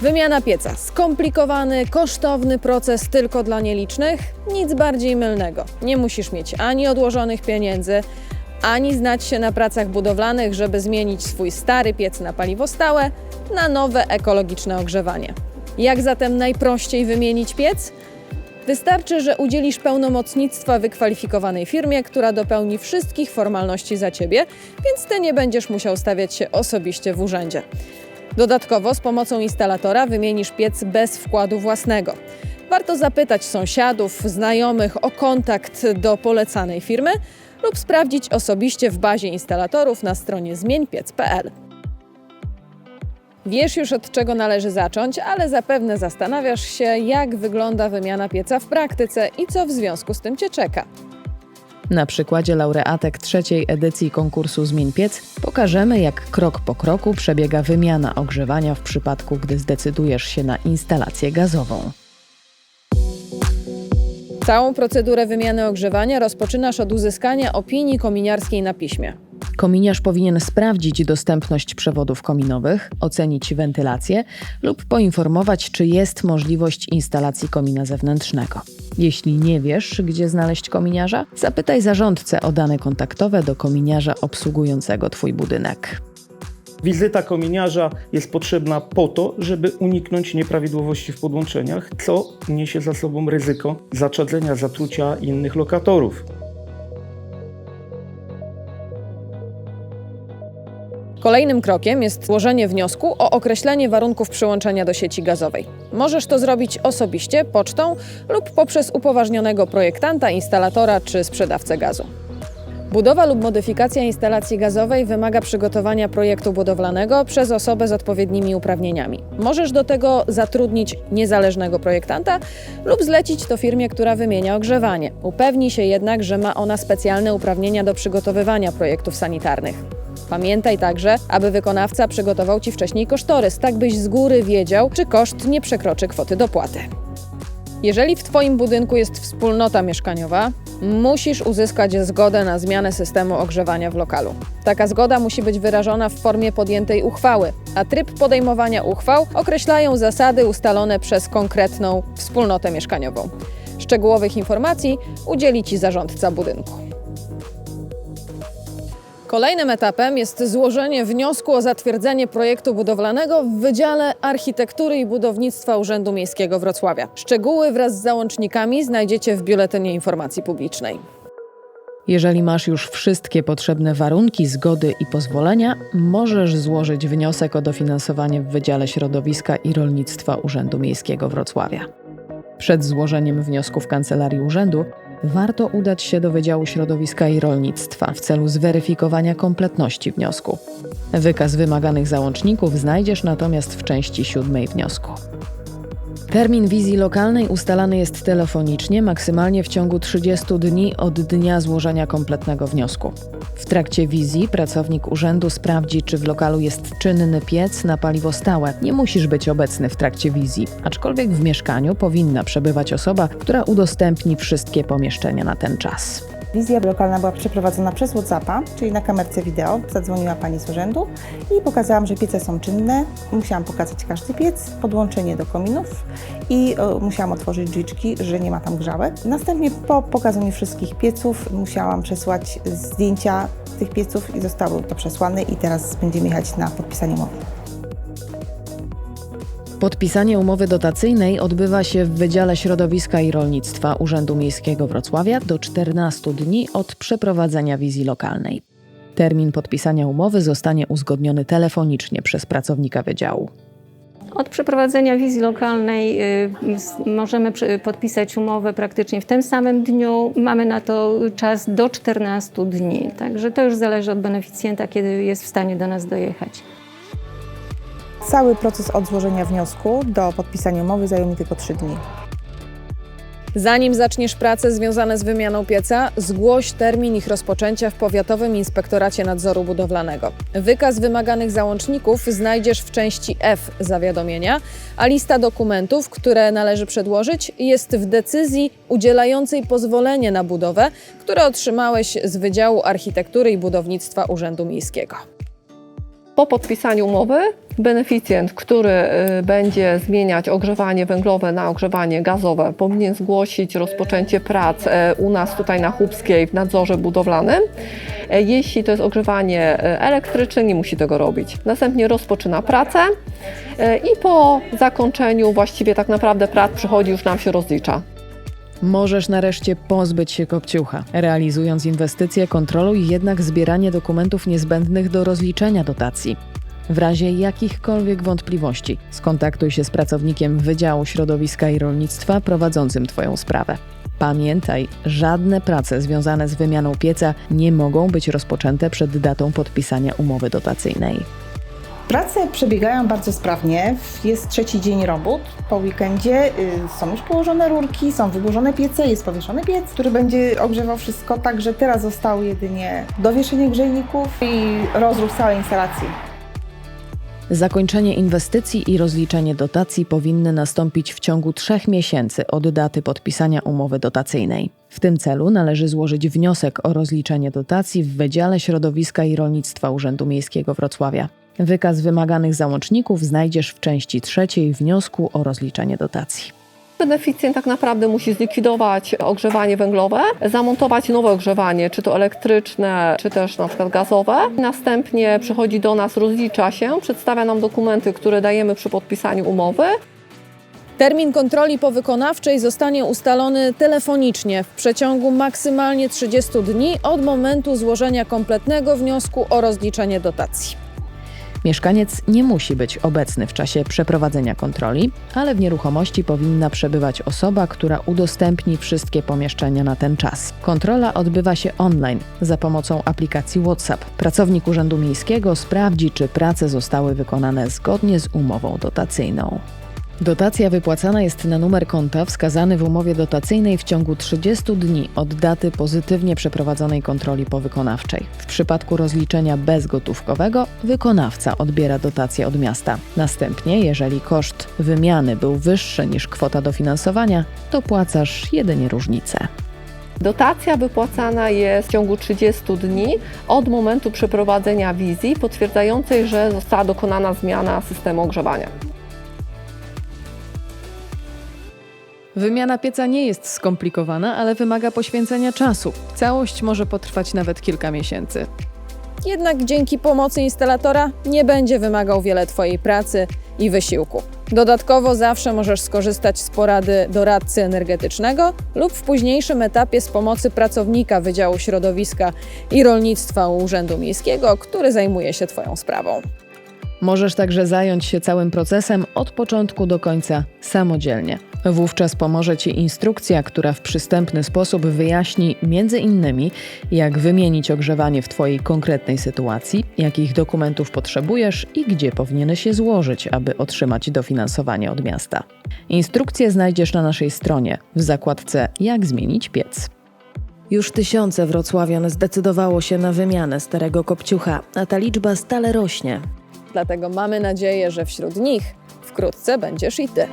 Wymiana pieca. Skomplikowany, kosztowny proces tylko dla nielicznych? Nic bardziej mylnego. Nie musisz mieć ani odłożonych pieniędzy, ani znać się na pracach budowlanych, żeby zmienić swój stary piec na paliwo stałe na nowe ekologiczne ogrzewanie. Jak zatem najprościej wymienić piec? Wystarczy, że udzielisz pełnomocnictwa wykwalifikowanej firmie, która dopełni wszystkich formalności za ciebie, więc ty nie będziesz musiał stawiać się osobiście w urzędzie. Dodatkowo z pomocą instalatora wymienisz piec bez wkładu własnego. Warto zapytać sąsiadów, znajomych o kontakt do polecanej firmy lub sprawdzić osobiście w bazie instalatorów na stronie zmieńpiec.pl. Wiesz już od czego należy zacząć, ale zapewne zastanawiasz się, jak wygląda wymiana pieca w praktyce i co w związku z tym Cię czeka. Na przykładzie laureatek trzeciej edycji konkursu Zmień Piec pokażemy, jak krok po kroku przebiega wymiana ogrzewania w przypadku, gdy zdecydujesz się na instalację gazową. Całą procedurę wymiany ogrzewania rozpoczynasz od uzyskania opinii kominiarskiej na piśmie. Kominiarz powinien sprawdzić dostępność przewodów kominowych, ocenić wentylację lub poinformować, czy jest możliwość instalacji komina zewnętrznego. Jeśli nie wiesz, gdzie znaleźć kominiarza, zapytaj zarządcę o dane kontaktowe do kominiarza obsługującego Twój budynek. Wizyta kominiarza jest potrzebna po to, żeby uniknąć nieprawidłowości w podłączeniach, co niesie za sobą ryzyko zaczadzenia zatrucia innych lokatorów. Kolejnym krokiem jest złożenie wniosku o określenie warunków przyłączenia do sieci gazowej. Możesz to zrobić osobiście, pocztą lub poprzez upoważnionego projektanta, instalatora czy sprzedawcę gazu. Budowa lub modyfikacja instalacji gazowej wymaga przygotowania projektu budowlanego przez osobę z odpowiednimi uprawnieniami. Możesz do tego zatrudnić niezależnego projektanta lub zlecić to firmie, która wymienia ogrzewanie. Upewnij się jednak, że ma ona specjalne uprawnienia do przygotowywania projektów sanitarnych. Pamiętaj także, aby wykonawca przygotował Ci wcześniej kosztorys, tak byś z góry wiedział, czy koszt nie przekroczy kwoty dopłaty. Jeżeli w Twoim budynku jest wspólnota mieszkaniowa, musisz uzyskać zgodę na zmianę systemu ogrzewania w lokalu. Taka zgoda musi być wyrażona w formie podjętej uchwały, a tryb podejmowania uchwał określają zasady ustalone przez konkretną wspólnotę mieszkaniową. Szczegółowych informacji udzieli Ci zarządca budynku. Kolejnym etapem jest złożenie wniosku o zatwierdzenie projektu budowlanego w Wydziale Architektury i Budownictwa Urzędu Miejskiego Wrocławia. Szczegóły wraz z załącznikami znajdziecie w Biuletynie Informacji Publicznej. Jeżeli masz już wszystkie potrzebne warunki, zgody i pozwolenia, możesz złożyć wniosek o dofinansowanie w Wydziale Środowiska i Rolnictwa Urzędu Miejskiego Wrocławia. Przed złożeniem wniosku w kancelarii urzędu warto udać się do Wydziału Środowiska i Rolnictwa w celu zweryfikowania kompletności wniosku. Wykaz wymaganych załączników znajdziesz natomiast w części siódmej wniosku. Termin wizji lokalnej ustalany jest telefonicznie, maksymalnie w ciągu 30 dni od dnia złożenia kompletnego wniosku. W trakcie wizji pracownik urzędu sprawdzi, czy w lokalu jest czynny piec na paliwo stałe. Nie musisz być obecny w trakcie wizji, aczkolwiek w mieszkaniu powinna przebywać osoba, która udostępni wszystkie pomieszczenia na ten czas. Wizja lokalna była przeprowadzona przez WhatsAppa, czyli na kamerce wideo. Zadzwoniła pani z urzędu i pokazałam, że piece są czynne. Musiałam pokazać każdy piec, podłączenie do kominów i e, musiałam otworzyć drzwiczki, że nie ma tam grzałek. Następnie po pokazaniu wszystkich pieców musiałam przesłać zdjęcia tych pieców i zostały to przesłane i teraz będziemy jechać na podpisanie umowy. Podpisanie umowy dotacyjnej odbywa się w Wydziale Środowiska i Rolnictwa Urzędu Miejskiego Wrocławia do 14 dni od przeprowadzenia wizji lokalnej. Termin podpisania umowy zostanie uzgodniony telefonicznie przez pracownika wydziału. Od przeprowadzenia wizji lokalnej y, możemy podpisać umowę praktycznie w tym samym dniu. Mamy na to czas do 14 dni, także to już zależy od beneficjenta, kiedy jest w stanie do nas dojechać. Cały proces od złożenia wniosku do podpisania umowy zajął mi tylko 3 dni. Zanim zaczniesz prace związane z wymianą pieca, zgłoś termin ich rozpoczęcia w Powiatowym Inspektoracie Nadzoru Budowlanego. Wykaz wymaganych załączników znajdziesz w części F zawiadomienia, a lista dokumentów, które należy przedłożyć, jest w decyzji udzielającej pozwolenie na budowę, które otrzymałeś z Wydziału Architektury i Budownictwa Urzędu Miejskiego. Po podpisaniu umowy beneficjent, który y, będzie zmieniać ogrzewanie węglowe na ogrzewanie gazowe, powinien zgłosić rozpoczęcie prac e, u nas tutaj na Chłubskiej w nadzorze budowlanym. E, Jeśli to jest ogrzewanie e, elektryczne, nie musi tego robić. Następnie rozpoczyna pracę i po zakończeniu właściwie tak naprawdę prac przychodzi już nam się rozlicza. Możesz nareszcie pozbyć się kopciucha. Realizując inwestycje, kontroluj jednak zbieranie dokumentów niezbędnych do rozliczenia dotacji. W razie jakichkolwiek wątpliwości, skontaktuj się z pracownikiem Wydziału Środowiska i Rolnictwa prowadzącym Twoją sprawę. Pamiętaj, żadne prace związane z wymianą pieca nie mogą być rozpoczęte przed datą podpisania umowy dotacyjnej. Prace przebiegają bardzo sprawnie. Jest trzeci dzień robót. Po weekendzie y, są już położone rurki, są wyburzone piece, jest powieszony piec, który będzie ogrzewał wszystko. Także teraz zostało jedynie dowieszenie grzejników i rozruch całej instalacji. Zakończenie inwestycji i rozliczenie dotacji powinny nastąpić w ciągu trzech miesięcy od daty podpisania umowy dotacyjnej. W tym celu należy złożyć wniosek o rozliczenie dotacji w Wydziale Środowiska i Rolnictwa Urzędu Miejskiego Wrocławia. Wykaz wymaganych załączników znajdziesz w części trzeciej wniosku o rozliczenie dotacji. Beneficjent tak naprawdę musi zlikwidować ogrzewanie węglowe, zamontować nowe ogrzewanie, czy to elektryczne, czy też na przykład gazowe. Następnie przychodzi do nas, rozlicza się, przedstawia nam dokumenty, które dajemy przy podpisaniu umowy. Termin kontroli powykonawczej zostanie ustalony telefonicznie w przeciągu maksymalnie 30 dni od momentu złożenia kompletnego wniosku o rozliczenie dotacji. Mieszkaniec nie musi być obecny w czasie przeprowadzenia kontroli, ale w nieruchomości powinna przebywać osoba, która udostępni wszystkie pomieszczenia na ten czas. Kontrola odbywa się online za pomocą aplikacji WhatsApp. Pracownik Urzędu Miejskiego sprawdzi, czy prace zostały wykonane zgodnie z umową dotacyjną. Dotacja wypłacana jest na numer konta wskazany w umowie dotacyjnej w ciągu 30 dni od daty pozytywnie przeprowadzonej kontroli powykonawczej. W przypadku rozliczenia bezgotówkowego wykonawca odbiera dotację od miasta. Następnie, jeżeli koszt wymiany był wyższy niż kwota dofinansowania, to płacasz jedynie różnicę. Dotacja wypłacana jest w ciągu 30 dni od momentu przeprowadzenia wizji potwierdzającej, że została dokonana zmiana systemu ogrzewania. Wymiana pieca nie jest skomplikowana, ale wymaga poświęcenia czasu. Całość może potrwać nawet kilka miesięcy. Jednak dzięki pomocy instalatora nie będzie wymagał wiele Twojej pracy i wysiłku. Dodatkowo zawsze możesz skorzystać z porady doradcy energetycznego lub w późniejszym etapie z pomocy pracownika Wydziału Środowiska i Rolnictwa Urzędu Miejskiego, który zajmuje się Twoją sprawą. Możesz także zająć się całym procesem od początku do końca samodzielnie. Wówczas pomoże Ci instrukcja, która w przystępny sposób wyjaśni między innymi, jak wymienić ogrzewanie w Twojej konkretnej sytuacji, jakich dokumentów potrzebujesz i gdzie powinieneś je złożyć, aby otrzymać dofinansowanie od miasta. Instrukcję znajdziesz na naszej stronie w zakładce Jak zmienić piec. Już tysiące wrocławian zdecydowało się na wymianę starego kopciucha, a ta liczba stale rośnie. Dlatego mamy nadzieję, że wśród nich wkrótce będziesz i Ty.